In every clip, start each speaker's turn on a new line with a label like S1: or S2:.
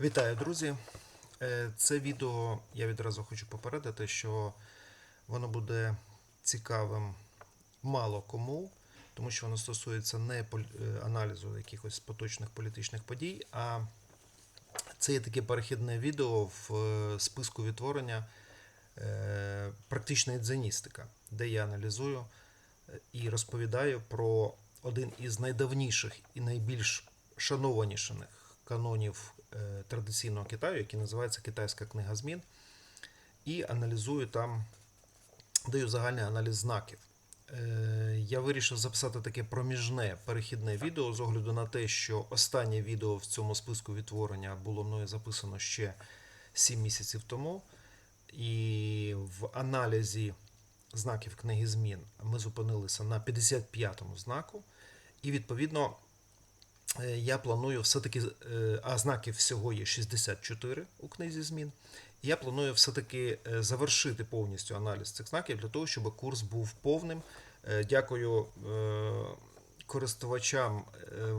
S1: Вітаю, друзі! Е, Це відео я відразу хочу попередити, що воно буде цікавим мало кому, тому що воно стосується не е, аналізу якихось поточних політичних подій, а це є таке перехідне відео в е, списку відтворення практична дзеністика, де я аналізую і розповідаю про один із найдавніших і найбільш шанованіших канонів е, традиційного Китаю, який називається Китайська книга змін, і аналізую там, даю загальний аналіз знаків. Е, Я вирішив записати таке проміжне перехідне відео з огляду на те, що останнє відео в цьому списку відтворення було мною записано ще 7 місяців тому. І в аналізі знаків книги змін ми зупинилися на 55-му знаку. І відповідно я планую все-таки, е, а знаків всього є 64 у книзі змін. Я планую все-таки е, завершити повністю аналіз цих знаків для того, щоб курс був повним. Е, Дякую е, користувачам е,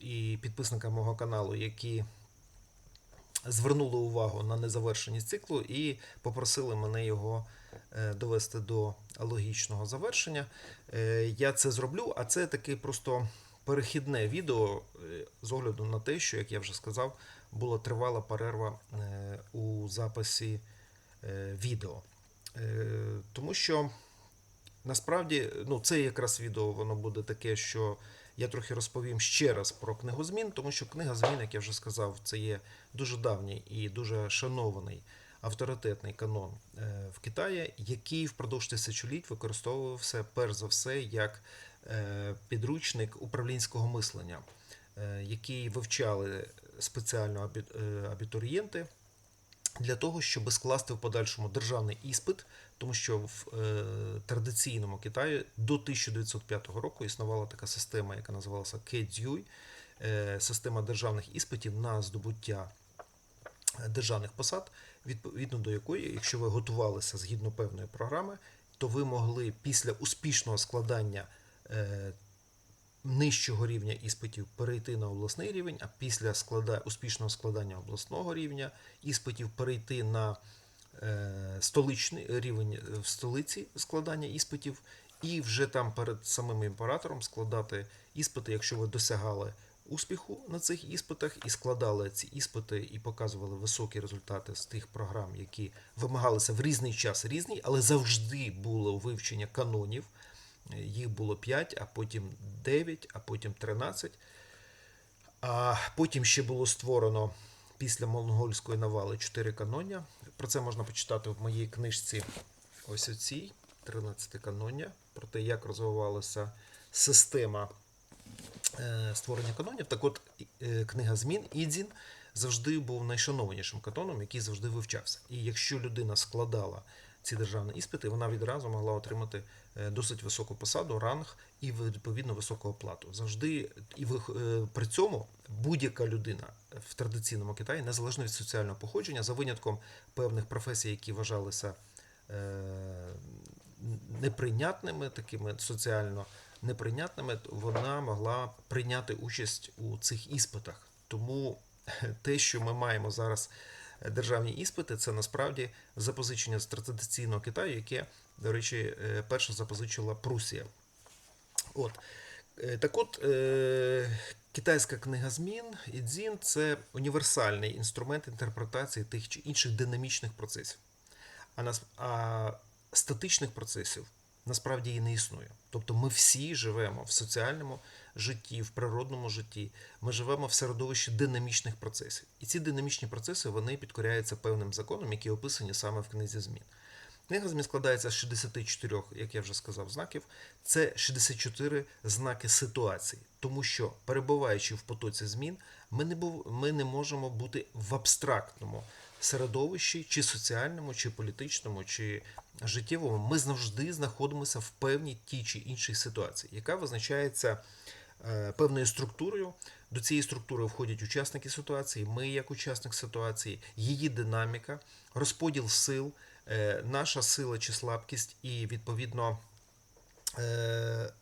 S1: і підписникам мого каналу, які звернули увагу на незавершеність циклу і попросили мене його е, довести до логічного завершення. Е, Я це зроблю, а це таке просто перехідне відео е, з огляду на те, що, як я вже сказав, була тривала перерва е, у записі е, відео. Тому що насправді ну, це якраз відео воно буде таке, що я трохи розповім ще раз про книгу змін, тому що книга змін, як я вже сказав, це є дуже давній і дуже шанований авторитетний канон е, в Китаї, який впродовж тисячоліть використовувався перш за все як е, підручник управлінського мислення, е, який вивчали спеціально абітурієнти для того, щоб скласти в подальшому державний іспит, тому що в традиційному Китаї до 1905 року існувала така система, яка називалася Кедзюй, система державних іспитів на здобуття державних посад, відповідно до якої, якщо ви готувалися згідно певної програми, то ви могли після успішного складання е, нижчого рівня іспитів перейти на обласний рівень, а після склада... успішного складання обласного рівня іспитів перейти на е, столичний рівень е, в столиці складання іспитів, і вже там перед самим імператором складати іспити, якщо ви досягали успіху на цих іспитах і складали ці іспити і показували високі результати з тих програм, які вимагалися в різний час різні, але завжди було вивчення канонів. Їх було 5, а потім 9, а потім 13. А потім ще було створено після монгольської навали 4 каноння. Про це можна почитати в моїй книжці ось оцій 13 каноння, про те, як розвивалася система створення канонів. Так от, е, книга змін Ідзін завжди був найшанованішим каноном, який завжди вивчався. І якщо людина складала ці державні іспити, вона відразу могла отримати е, досить високу посаду, ранг і відповідно високу оплату. Завжди і е, при цьому будь-яка людина в традиційному Китаї, незалежно від соціального походження, за винятком певних професій, які вважалися е, неприйнятними, такими соціально неприйнятними, вона могла прийняти участь у цих іспитах. Тому те, що ми маємо зараз е, державні іспити, це насправді запозичення з традиційного Китаю, яке, до речі, е, перше запозичила Прусія. От. Е, Так от, китайська книга змін Ідзін це універсальний інструмент інтерпретації тих чи інших динамічних процесів. А статичних процесів насправді і не існує. Тобто ми всі живемо в соціальному житті, в природному житті, ми живемо в середовищі динамічних процесів. І ці динамічні процеси вони підкоряються певним законам, які описані саме в книзі змін. Книга змін складається з 64, як я вже сказав, знаків. Це 64 знаки ситуації, тому що перебуваючи в потоці змін, ми не, був, ми не можемо бути в абстрактному середовищі, чи соціальному, чи політичному, чи життєвому. Ми завжди знаходимося в певній тій чи іншій ситуації, яка визначається е, певною структурою. До цієї структури входять учасники ситуації, ми як учасник ситуації, її динаміка, розподіл сил, е, наша сила чи слабкість, і відповідно е,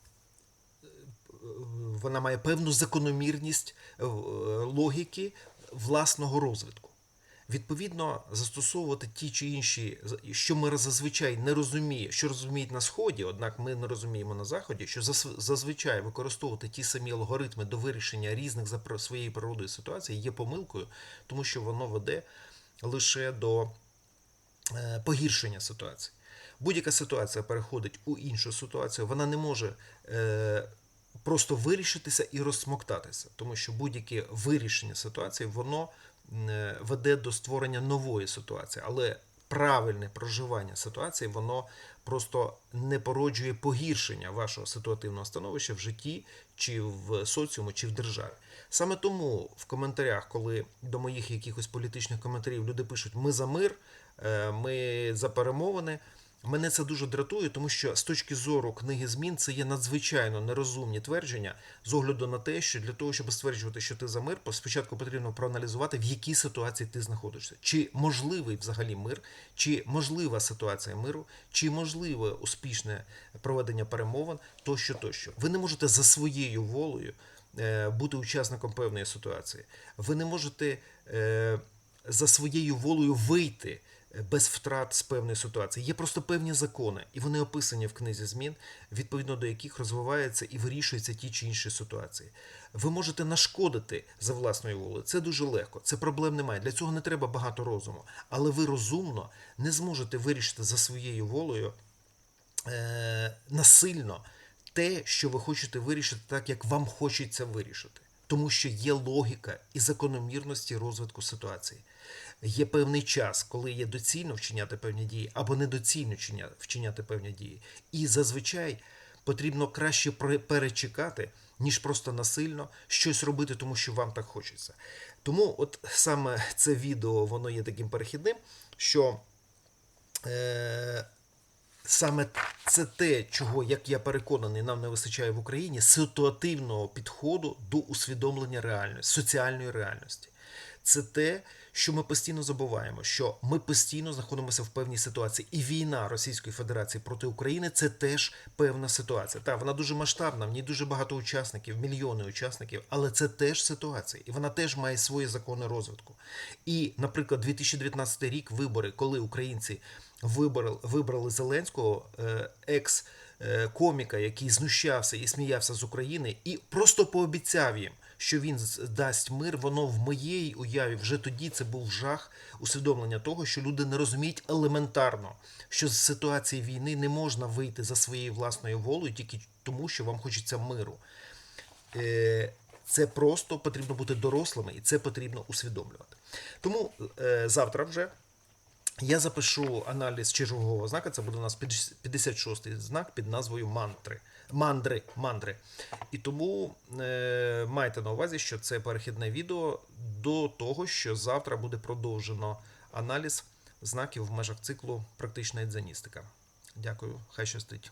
S1: вона має певну закономірність логіки власного розвитку. Відповідно, застосовувати ті чи інші, що ми зазвичай не розуміємо, що розуміють на сході, однак ми не розуміємо на заході, що зазвичай використовувати ті самі алгоритми до вирішення різних за своєю природою ситуацій є помилкою, тому що воно веде лише до е, погіршення ситуації. Будь-яка ситуація переходить у іншу ситуацію, вона не може е, просто вирішитися і розсмоктатися, тому що будь-яке вирішення ситуації воно веде до створення нової ситуації, але правильне проживання ситуації воно просто не породжує погіршення вашого ситуативного становища в житті, чи в соціуму, чи в державі. Саме тому в коментарях, коли до моїх якихось політичних коментарів люди пишуть Ми за мир, е, ми за перемовини. Мене це дуже дратує, тому що з точки зору книги змін це є надзвичайно нерозумні твердження з огляду на те, що для того, щоб стверджувати, що ти за мир, спочатку потрібно проаналізувати, в якій ситуації ти знаходишся. Чи можливий взагалі мир, чи можлива ситуація миру, чи можливе успішне проведення перемовин, тощо, тощо. Ви не можете за своєю волею е, бути учасником певної ситуації. Ви не можете е, за своєю волею вийти без втрат з певної ситуації. Є просто певні закони, і вони описані в книзі змін, відповідно до яких розвиваються і вирішуються ті чи інші ситуації. Ви можете нашкодити за власною волею. Це дуже легко. Це проблем немає. Для цього не треба багато розуму. Але ви розумно не зможете вирішити за своєю волею е, насильно те, що ви хочете вирішити так, як вам хочеться вирішити. Тому що є логіка і закономірності розвитку ситуації. Є певний час, коли є доцільно вчиняти певні дії, або недоцільно вчиняти певні дії. І зазвичай потрібно краще перечекати, ніж просто насильно щось робити, тому що вам так хочеться. Тому, от саме це відео воно є таким перехідним, що е, саме це те, чого, як я переконаний, нам не вистачає в Україні, ситуативного підходу до усвідомлення реальності, соціальної реальності. Це те, що ми постійно забуваємо, що ми постійно знаходимося в певній ситуації, і війна Російської Федерації проти України це теж певна ситуація. Так, вона дуже масштабна, в ній дуже багато учасників, мільйони учасників, але це теж ситуація, і вона теж має свої закони розвитку. І, наприклад, 2019 рік вибори, коли українці вибрали, вибрали Зеленського, е, екс е, коміка, який знущався і сміявся з України, і просто пообіцяв їм, що він дасть мир. Воно в моїй уяві вже тоді це був жах усвідомлення того, що люди не розуміють елементарно, що з ситуації війни не можна вийти за своєю власною волею тільки тому, що вам хочеться миру. Е, Це просто потрібно бути дорослими, і це потрібно усвідомлювати. Тому е, завтра вже я запишу аналіз чергового знака. Це буде у нас 56-й знак під назвою мантри. Мандри, мандри. І тому е, майте на увазі, що це перехідне відео до того, що завтра буде продовжено аналіз знаків в межах циклу практична едзаністика. Дякую, хай щастить.